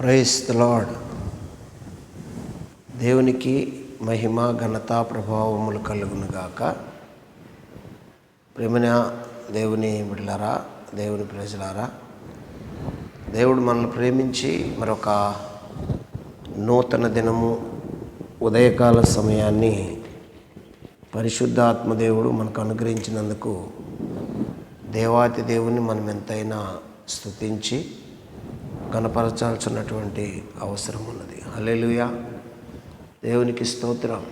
Price the lord దేవునికి మహిమ ఘనత ప్రభావములు కలుగునుగాక ప్రేమన దేవుని బిడ్డలారా దేవుని ప్రజలారా దేవుడు మనల్ని ప్రేమించి మరొక నూతన దినము ఉదయకాల సమయాన్ని పరిశుద్ధాత్మ దేవుడు మనకు అనుగ్రహించినందుకు దేవాతి దేవుని మనం ఎంతైనా స్థుతించి కనపరచాల్సినటువంటి అవసరం ఉన్నది. హల్లెలూయా. దేవునికి స్తోత్రం.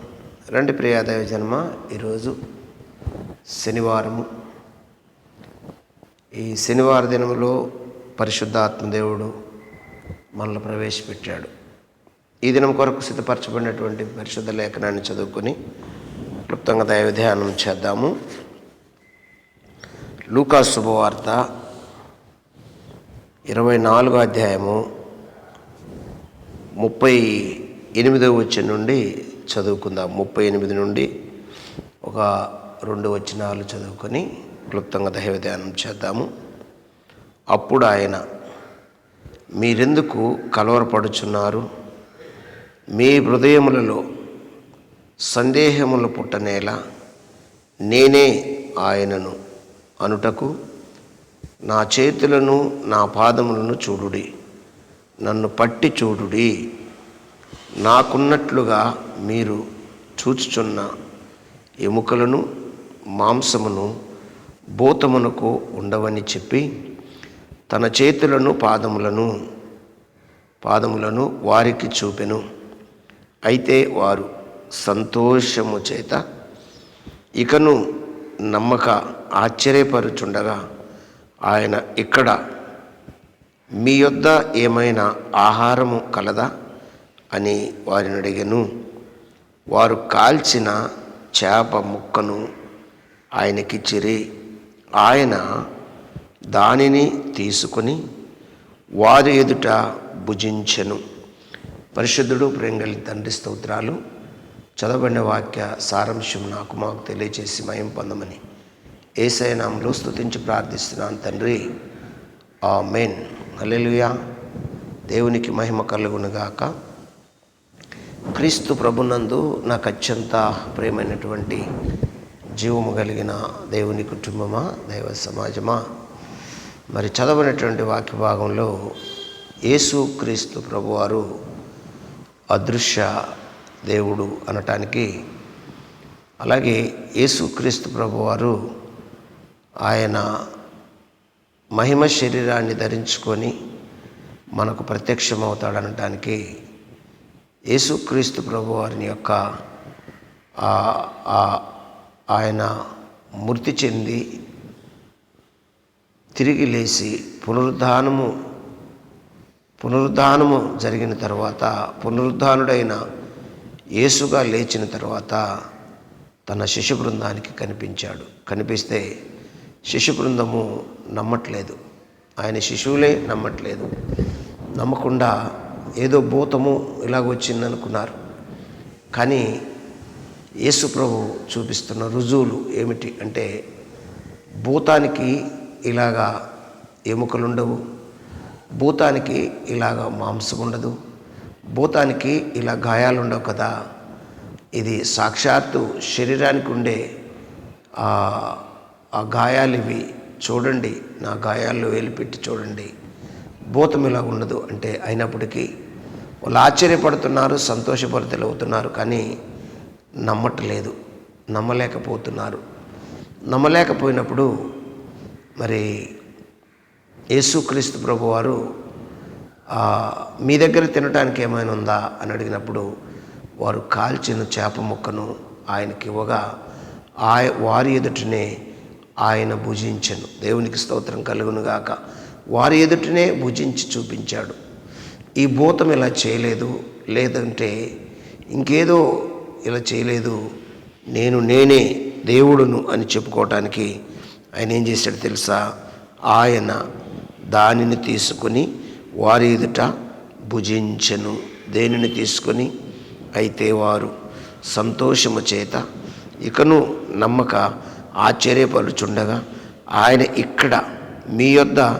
రెండు ప్రియాదయ జన్మ ఈరోజు శనివారము. ఈ శనివార దినములో పరిశుద్ధాత్మదేవుడు మనల్ని ప్రవేశపెట్టాడు. ఈ దినం కొరకు సిద్ధపరచబడినటువంటి పరిశుద్ధ లేఖనాన్ని చదువుకొని క్లుప్తంగా దైవ ధ్యానం చేద్దాము. లూకా శుభవార్త ఇరవై నాలుగో అధ్యాయము ముప్పై ఎనిమిదో వచ్చిన నుండి చదువుకుందాం. ముప్పై ఎనిమిది నుండి ఒక రెండు వచనాలు చదువుకొని క్లుప్తంగా దైవ ధ్యానం చేద్దాము. అప్పుడు ఆయన మీరెందుకు కలవరపడుచున్నారు? మీ హృదయములలో సందేహములు పుట్టనేలా నేనే ఆయనను అనుటకు నా చేతులను నా పాదములను చూడుడి. నన్ను పట్టి చూడుడి. నాకున్నట్లుగా మీరు చూచుచున్న ఎముకలను మాంసమును భూతమునకు ఉండవని చెప్పి తన చేతులను పాదములను పాదములను వారికి చూపెను. అయితే వారు సంతోషము చేత ఇకను నమ్మక ఆశ్చర్యపరుచుండగా ఆయన ఇక్కడ. మీ యొద్ద ఏమైనా ఆహారము కలదా? అని వారిని అడిగను. వారు కాల్చిన చేప ముక్కను ఆయనకిచ్చిరి ఆయన దానిని తీసుకొని వారి ఎదుట భుజించెను. పరిశుద్ధుడు ప్రేంగలి తండ్రి స్తోత్రాలు. చదవబడిన వాక్య సారాంశం నాకు మాకు తెలియజేసి మయం పొందమని. ఏసై నామలో ప్రార్థిస్తున్నాను తండ్రి. ఆ మెయిన్ అల్లెలుయా దేవునికి మహిమ కలుగునుగాక. క్రీస్తు ప్రభునందు నాకు అత్యంత ప్రియమైనటువంటి జీవము కలిగిన దేవుని కుటుంబమా దైవ సమాజమా? మరి చదవనటువంటి వాక్య భాగంలో యేసు క్రీస్తు ప్రభువారు అదృశ్య దేవుడు అనటానికి అలాగే యేసుక్రీస్తు ప్రభువారు ఆయన మహిమ శరీరాన్ని ధరించుకొని మనకు ప్రత్యక్షమవుతాడనటానికి యేసుక్రీస్తు ప్రభువారిని యొక్క ఆ- ఆ- ఆయన మృతి చెంది తిరిగి లేచి పునరుద్ధానము పునరుద్ధానము జరిగిన తర్వాత పునరుద్ధానుడైన యేసుగా లేచిన తర్వాత తన శిశు బృందానికి కనిపించాడు. కనిపిస్తే శిశు బృందము నమ్మట్లేదు. ఆయన శిశువులే నమ్మట్లేదు. నమ్మకుండా ఏదో భూతము ఇలాగ వచ్చిందనుకున్నారు కానీ యేసు ప్రభు చూపిస్తున్న రుజువులు ఏమిటి అంటే భూతానికి ఇలాగా ఎముకలుండవు భూతానికి ఇలాగ మాంసం ఉండదు భూతానికి ఇలా గాయాలు ఉండవు కదా. ఇది సాక్షాత్తు శరీరానికి ఉండే ఆ గాయాలు ఇవి చూడండి నా గాయాల్లో వేలిపెట్టి చూడండి. భూతం ఇలా ఉండదు అంటే అయినప్పటికీ వాళ్ళు ఆశ్చర్యపడుతున్నారు సంతోషపరితలవుతున్నారు కానీ నమ్మట్లేదు నమ్మలేకపోతున్నారు. నమ్మలేకపోయినప్పుడు మరి యేసుక్రీస్తు ప్రభువారు మీ దగ్గర తినడానికి ఏమైనా ఉందా? అని అడిగినప్పుడు వారు కాల్చిన చేప ముక్కను ఆయనకి ఇవ్వగా ఆ వారి ఎదుటనే ఆయన భుజించను. దేవునికి స్తోత్రం కలుగునుగాక. వారి ఎదుటనే భుజించి చూపించాడు. ఈ భూతం ఇలా చేయలేదు. లేదంటే ఇంకేదో ఇలా చేయలేదు. నేను నేనే దేవుడును అని చెప్పుకోవటానికి ఆయన ఏం చేశాడు తెలుసా? ఆయన దానిని తీసుకొని వారి ఎదుట భుజించను. దేనిని తీసుకొని? అయితే వారు సంతోషము చేత. ఇకను నమ్మక ఆశ్చర్యపరుచుండగా ఆయన ఇక్కడ మీ యొద్ద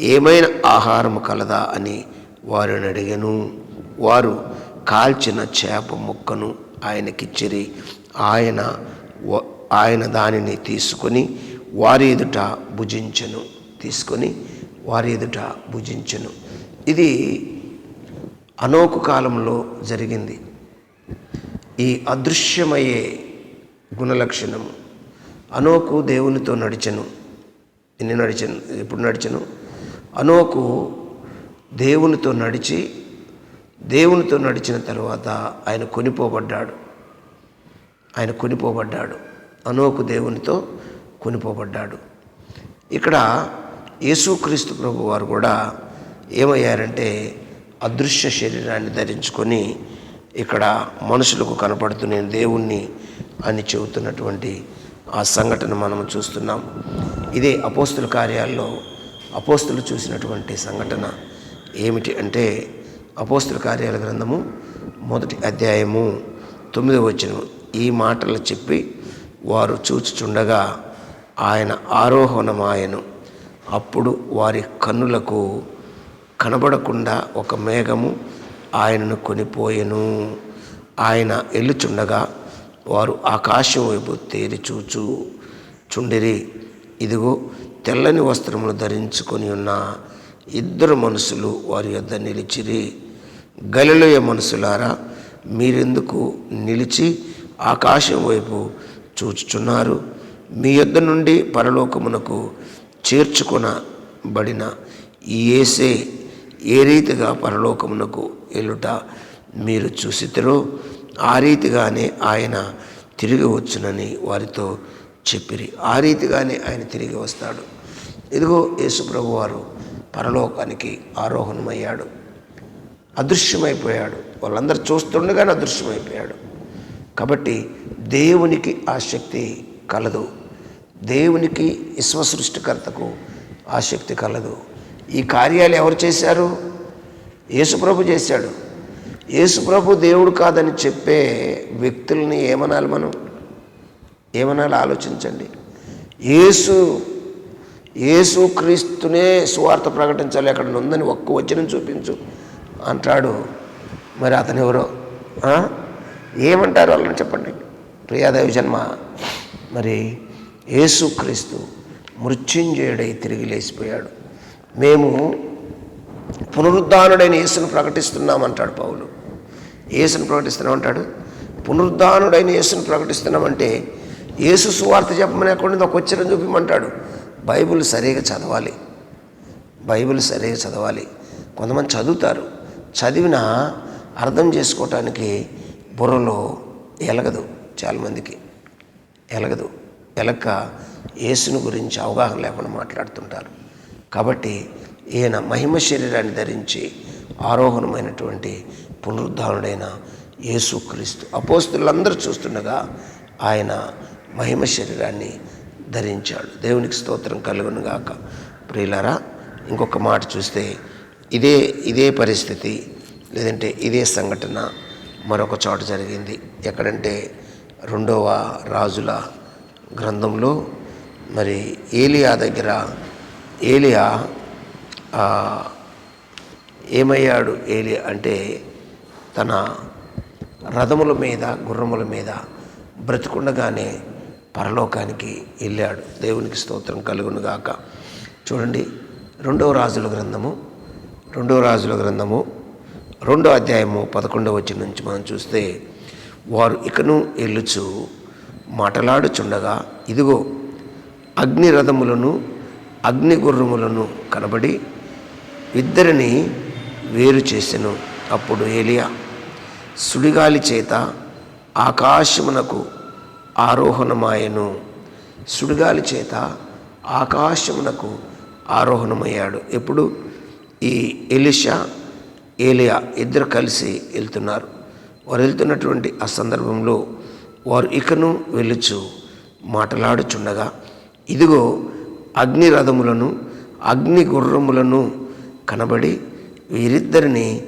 ఏమైనా ఆహారము కలదా అని వారిని అడిగను. వారు కాల్చిన చేప ముక్కను ఆయనకిచ్చిరి ఆయన వ- ఆయన దానిని తీసుకొని వారి ఎదుట భుజించను తీసుకొని వారి ఎదుట భుజించను. ఇది అనోకు కాలంలో జరిగింది. ఈ అదృశ్యమయ్యే గుణలక్షణము అనోకు దేవునితో నడిచెను. నిన్ను నడిచను ఇప్పుడు నడిచెను? అనోకు దేవునితో నడిచి దేవునితో నడిచిన తర్వాత ఆయన కొనిపోబడ్డాడు. ఆయన కొనిపోబడ్డాడు. అనోకు దేవునితో కొనిపోబడ్డాడు. ఇక్కడ యేసుక్రీస్తు ప్రభు వారు కూడా ఏమయ్యారంటే అదృశ్య శరీరాన్ని ధరించుకొని ఇక్కడ మనుషులకు కనపడుతూ నేను దేవుణ్ణి అని చెబుతున్నటువంటి ఆ సంఘటన మనం చూస్తున్నాం. ఇదే అపోస్తుల కార్యాల్లో అపోస్తులు చూసినటువంటి సంఘటన ఏమిటి అంటే అపోస్తుల కార్యాల గ్రంథము మొదటి అధ్యాయము తొమ్మిది వచ్చిన ఈ మాటలు చెప్పి వారు చూచుచుండగా ఆయన ఆరోహణమాయను. అప్పుడు వారి కన్నులకు కనబడకుండా ఒక మేఘము ఆయనను కొనిపోయెను. ఆయన ఎల్లుచుండగా వారు ఆకాశం వైపు తేరి చూచు చుండిరి ఇదిగో తెల్లని వస్త్రములు ధరించుకొని ఉన్న ఇద్దరు మనుషులు వారి యొద్ద నిలిచిరి. గలిలోయ మనుషులారా మీరెందుకు నిలిచి ఆకాశం వైపు చూచుచున్నారు? మీ యొద్ద నుండి పరలోకమునకు చేర్చుకొనబడిన ఈ ఏ రీతిగా పరలోకమునకు ఎలుట మీరు చూసితరో ఆ రీతిగానే ఆయన తిరిగి వచ్చునని వారితో చెప్పిరి. ఆ రీతిగానే ఆయన తిరిగి వస్తాడు. ఇదిగో యేసుప్రభు వారు పరలోకానికి ఆరోహణమయ్యాడు. అదృశ్యమైపోయాడు. వాళ్ళందరూ చూస్తుండగానే అదృశ్యమైపోయాడు. కాబట్టి దేవునికి ఆ శక్తి కలదు. దేవునికి విశ్వసృష్టికర్తకు ఆ శక్తి కలదు. ఈ కార్యాలు ఎవరు చేశారు? యేసుప్రభు చేశాడు. యేసుప్రభు దేవుడు కాదని చెప్పే వ్యక్తుల్ని ఏమనాలి మనం? ఏమనాలి? ఆలోచించండి. యేసు యేసు క్రీస్తునే సువార్త ప్రకటించాలి. అక్కడ ఉందని ఒక్క వచనం చూపించు. అంటాడు మరి అతను ఎవరో? ఏమంటారు వాళ్ళని చెప్పండి? ప్రియాదేవి జన్మ మరి యేసుక్రీస్తు మృత్యుంజయుడై తిరిగి లేచిపోయాడు. మేము పునరుద్ధానుడైన యేసును ప్రకటిస్తున్నామంటాడు పౌలు. యేసును ప్రకటిస్తున్నాం అంటాడు పునరుద్ధానుడైన యేసును ప్రకటిస్తున్నామంటే యేసు సువార్త చెప్పమని అక్కడ ఒక వచ్చిన చూపిమంటాడు. బైబిల్ సరిగా చదవాలి. బైబిల్ సరిగా చదవాలి. కొంతమంది చదువుతారు. చదివినా అర్థం చేసుకోవటానికి బుర్రలో ఎలగదు చాలామందికి. ఎలగదు. ఎలక యేసుని గురించి అవగాహన లేకుండా మాట్లాడుతుంటారు. కాబట్టి ఈయన మహిమ శరీరాన్ని ధరించి ఆరోహణమైనటువంటి పునరుద్ధానుడైన యేసుక్రీస్తు అపోస్తులందరూ చూస్తుండగా ఆయన మహిమ శరీరాన్ని ధరించాడు. దేవునికి స్తోత్రం కలుగును గాక. ఇంకొక మాట చూస్తే ఇదే ఇదే పరిస్థితి లేదంటే ఇదే సంఘటన మరొక చోట జరిగింది. ఎక్కడంటే రెండవ రాజుల గ్రంథంలో మరి ఏలియా దగ్గర ఏలియా ఏమయ్యాడు ఏలియా అంటే తన రథముల మీద గుర్రముల మీద బ్రతికుండగానే పరలోకానికి వెళ్ళాడు. దేవునికి స్తోత్రం కలుగును గాక. చూడండి రెండవ రాజుల గ్రంథము రెండవ రాజుల గ్రంథము రెండో అధ్యాయము పదకొండవ వచ్చి నుంచి మనం చూస్తే వారు ఇకను ఎల్లుచు మాటలాడుచుండగా ఇదిగో అగ్ని రథములను అగ్ని గుర్రములను కనబడి ఇద్దరిని వేరు చేసెను. అప్పుడు ఏలియా సుడిగాలి చేత ఆకాశమునకు ఆరోహణమాయను. సుడిగాలి చేత ఆకాశమునకు ఆరోహణమయ్యాడు. ఎప్పుడు? ఈ ఎలిషా ఏలియా ఇద్దరు కలిసి వెళ్తున్నారు. వారు వెళ్తున్నటువంటి ఆ సందర్భంలో వారు ఇకను వెళ్ళుచు మాట్లాడుచుండగా ఇదిగో అగ్ని రథములను అగ్ని గుర్రములను కనబడి వీరిద్దరిని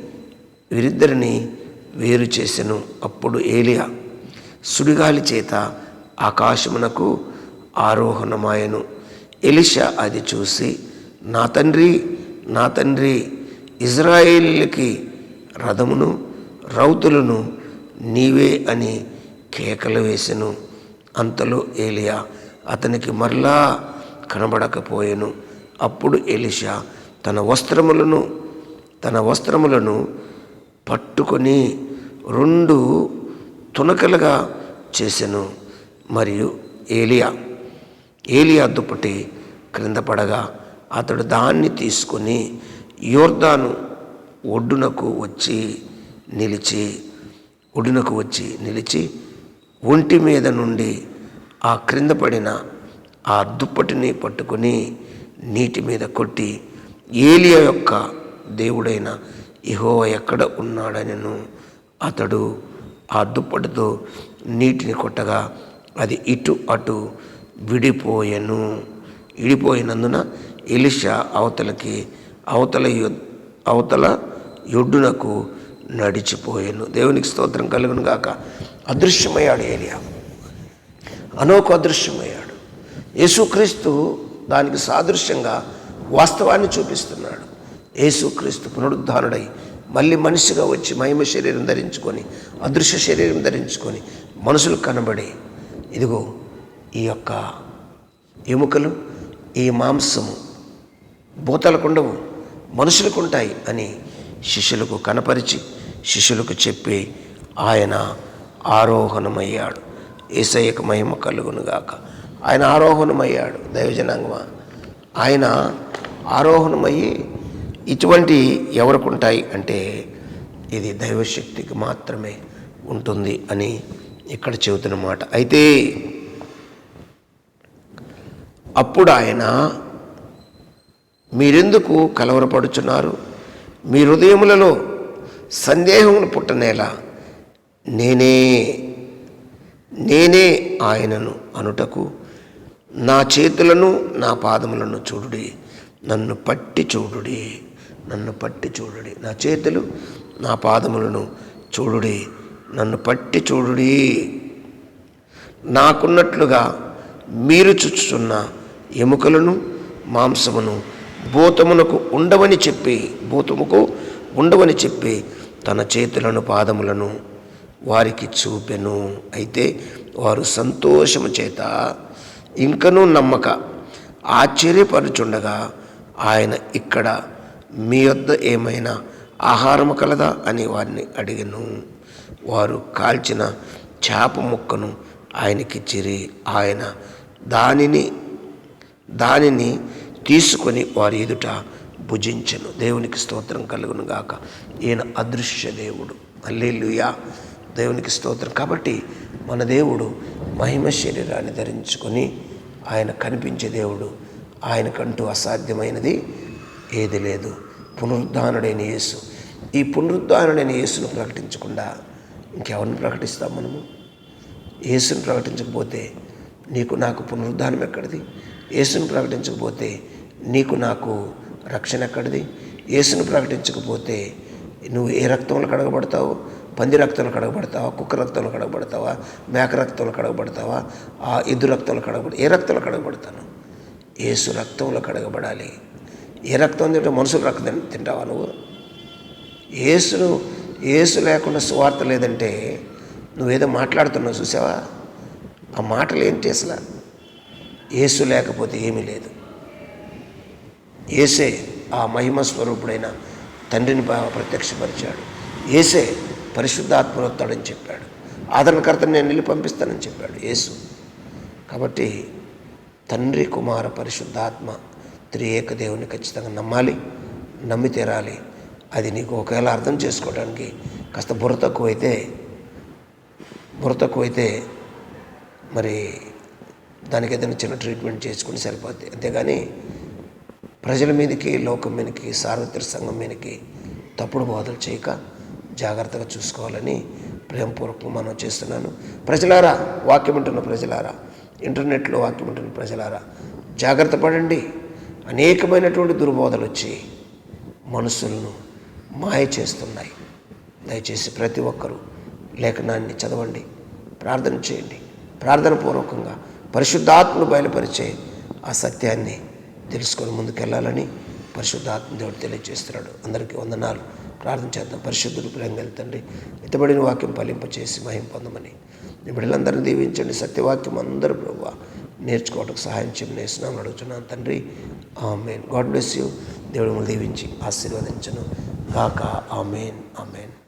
వీరిద్దరిని వేరు చేసెను. అప్పుడు ఏలియా సుడిగాలి చేత ఆకాశమునకు ఆరోహణమాయను. ఎలిషా అది చూసి నా తండ్రి నా తండ్రి ఇజ్రాయేలీలకి రథమును రౌతులను నీవే అని కేకలు వేసెను. అంతలో ఏలియా అతనికి మరలా కనబడకపోయెను. అప్పుడు ఎలిషా తన వస్త్రములను తన వస్త్రములను పట్టుకొని రెండు తునకలుగా చేసెను మరియు ఏలియా. ఏలియా దుప్పటి క్రింద పడగా అతడు దాన్ని తీసుకొని యోర్దాను ఒడ్డునకు వచ్చి నిలిచి ఒడ్డునకు వచ్చి నిలిచి ఒంటి మీద నుండి ఆ క్రింద పడిన ఆ దుప్పటిని పట్టుకొని నీటి మీద కొట్టి ఏలియా యొక్క దేవుడైన ఇహో ఎక్కడ ఉన్నాడనను. అతడు ఆ దుప్పటితో నీటిని కొట్టగా అది ఇటు అటు విడిపోయెను. విడిపోయినందున ఎలిషా అవతలకి అవతల అవతల యొడ్డునకు నడిచిపోయాను. దేవునికి స్తోత్రం కలుగును గాక. అదృశ్యమయ్యాడు ఏలియా. అనోకు అదృశ్యమయ్యాడు. యేసుక్రీస్తు దానికి సాదృశ్యంగా వాస్తవాన్ని చూపిస్తున్నాడు. యేసుక్రీస్తు పునరుద్ధానుడై మళ్ళీ మనిషిగా వచ్చి మహిమ శరీరం ధరించుకొని అదృశ్య శరీరం ధరించుకొని మనుషులు కనబడి ఇదిగో ఈ యొక్క ఎముకలు ఈ మాంసము భూతాలకు ఉండవు మనుషులకు ఉంటాయి అని శిష్యులకు కనపరిచి శిష్యులకు చెప్పి ఆయన ఆరోహణమయ్యాడు. ఏసయ్యకు మహిమ కలుగునుగాక. ఆయన ఆరోహణమయ్యాడు. దైవజనాంగమా. ఆయన ఆరోహణమయ్యి ఇటువంటి ఎవరికి ఉంటాయి అంటే ఇది దైవశక్తికి మాత్రమే ఉంటుంది అని ఇక్కడ చెబుతున్నమాట. అయితే అప్పుడు ఆయన మీరెందుకు కలవరపడుచున్నారు? మీ హృదయములలో సందేహమును పుట్టనేలా నేనే నేనే ఆయనను అనుటకు నా చేతులను నా పాదములను చూడుడి నన్ను పట్టి చూడుడి. నన్ను పట్టి చూడుడి. నా చేతులు నా పాదములను చూడుడి. నన్ను పట్టి చూడుడి. నాకున్నట్లుగా మీరు చుచ్చుచున్న ఎముకలను మాంసమును భూతమునకు ఉండవని చెప్పి భూతముకు ఉండవని చెప్పి తన చేతులను పాదములను వారికి చూపెను. అయితే వారు సంతోషము చేత ఇంకనూ నమ్మక ఆశ్చర్యపరుచుండగా ఆయన ఇక్కడ మీ వద్ద ఏమైనా ఆహారము కలదా? అని వారిని అడిగను. వారు కాల్చిన చేప ముక్కను ఆయనకిచ్చిరి ఆయన దానిని దానిని తీసుకొని వారి ఎదుట భుజించను. దేవునికి స్తోత్రం కలుగును గాక. ఈయన అదృశ్య దేవుడు. అల్లేలుయా దేవునికి స్తోత్రం. కాబట్టి మన దేవుడు మహిమ శరీరాన్ని ధరించుకొని ఆయన కనిపించే దేవుడు ఆయనకంటూ అసాధ్యమైనది ఏది లేదు. పునరుద్ధానుడైన యేసు. ఈ పునరుద్ధానుడైన యేసును ప్రకటించకుండా ఇంకెవరిని ప్రకటిస్తాం మనము? యేసును ప్రకటించకపోతే నీకు నాకు పునరుద్ధానం ఎక్కడిది? యేసును ప్రకటించకపోతే నీకు నాకు రక్షణ ఎక్కడిది? యేసును ప్రకటించకపోతే నువ్వు ఏ రక్తంలో కడగబడతావు? పంది రక్తంలో కడగబడతావా? కుక్క రక్తంలో కడగబడతావా? మేక రక్తంలో కడగబడతావా? ఆ ఎద్దు రక్తంలో కడగబడ ఏ రక్తంలో కడగబడతాను? ఏసు రక్తంలో కడగబడాలి. ఏ రక్తం తింటే మనుషుల రక్తం తింటావా నువ్వు? ఏసును ఏసు లేకుండా సువార్త లేదంటే నువ్వేదో మాట్లాడుతున్నావు చూసావా? ఆ మాటలు ఏంటి అసలు? ఏసు లేకపోతే ఏమీ లేదు. ఏసే ఆ మహిమ స్వరూపుడైన తండ్రిని ప్రత్యక్షపరిచాడు. ఏసే పరిశుద్ధాత్మనొత్తాడని చెప్పాడు. ఆదరణకర్తను నేను వెళ్ళి పంపిస్తానని చెప్పాడు యేసు కాబట్టి తండ్రి కుమార పరిశుద్ధాత్మ త్రియేక దేవుని ఖచ్చితంగా నమ్మాలి నమ్మి తీరాలి అది నీకు ఒకవేళ అర్థం చేసుకోవడానికి కాస్త బుర్ర తక్కువైతే బుర్ర తక్కువైతే మరి దానికి ఏదైనా చిన్న ట్రీట్మెంట్ చేసుకుని సరిపోద్ది. అంతేగాని ప్రజల మీదకి లోకం మీదకి సార్వత్రిక సంఘం మీదకి తప్పుడు బోధలు చేయక జాగ్రత్తగా చూసుకోవాలని ప్రేమపూర్వకంగా మనం చేస్తున్నాను. ప్రజలారా వాక్యం ఉంటున్న ప్రజలారా ఇంటర్నెట్లో వాక్యం ఉంటున్న ప్రజలారా జాగ్రత్త పడండి. అనేకమైనటువంటి దుర్బోధలు వచ్చి మనుషులను మాయ చేస్తున్నాయి. దయచేసి ప్రతి ఒక్కరూ లేఖనాన్ని చదవండి ప్రార్థన చేయండి. ప్రార్థన పూర్వకంగా పరిశుద్ధాత్మను బయలుపరిచే ఆ సత్యాన్ని తెలుసుకొని ముందుకెళ్ళాలని పరిశుద్ధాత్మ దేవుడు తెలియజేస్తున్నాడు. అందరికీ వందనాలు. ప్రార్థన చేద్దాం. పరిశుద్ధుడు ప్రేంగల్ తండ్రి ఇతబడిన వాక్యం ఫలింపచేసి మహిం పొందమని. మీ బిడ్డలందరినీ దీవించండి. సత్యవాక్యం అందరూ ప్రభు నేర్చుకోవడానికి సహాయం చేయమని వేసినామని అడుగుతున్నాను తండ్రి. ఆమెన్. God bless you. దేవుడు దీవించి ఆశీర్వదించను. గాక ఆమెన్. ఆమెన్.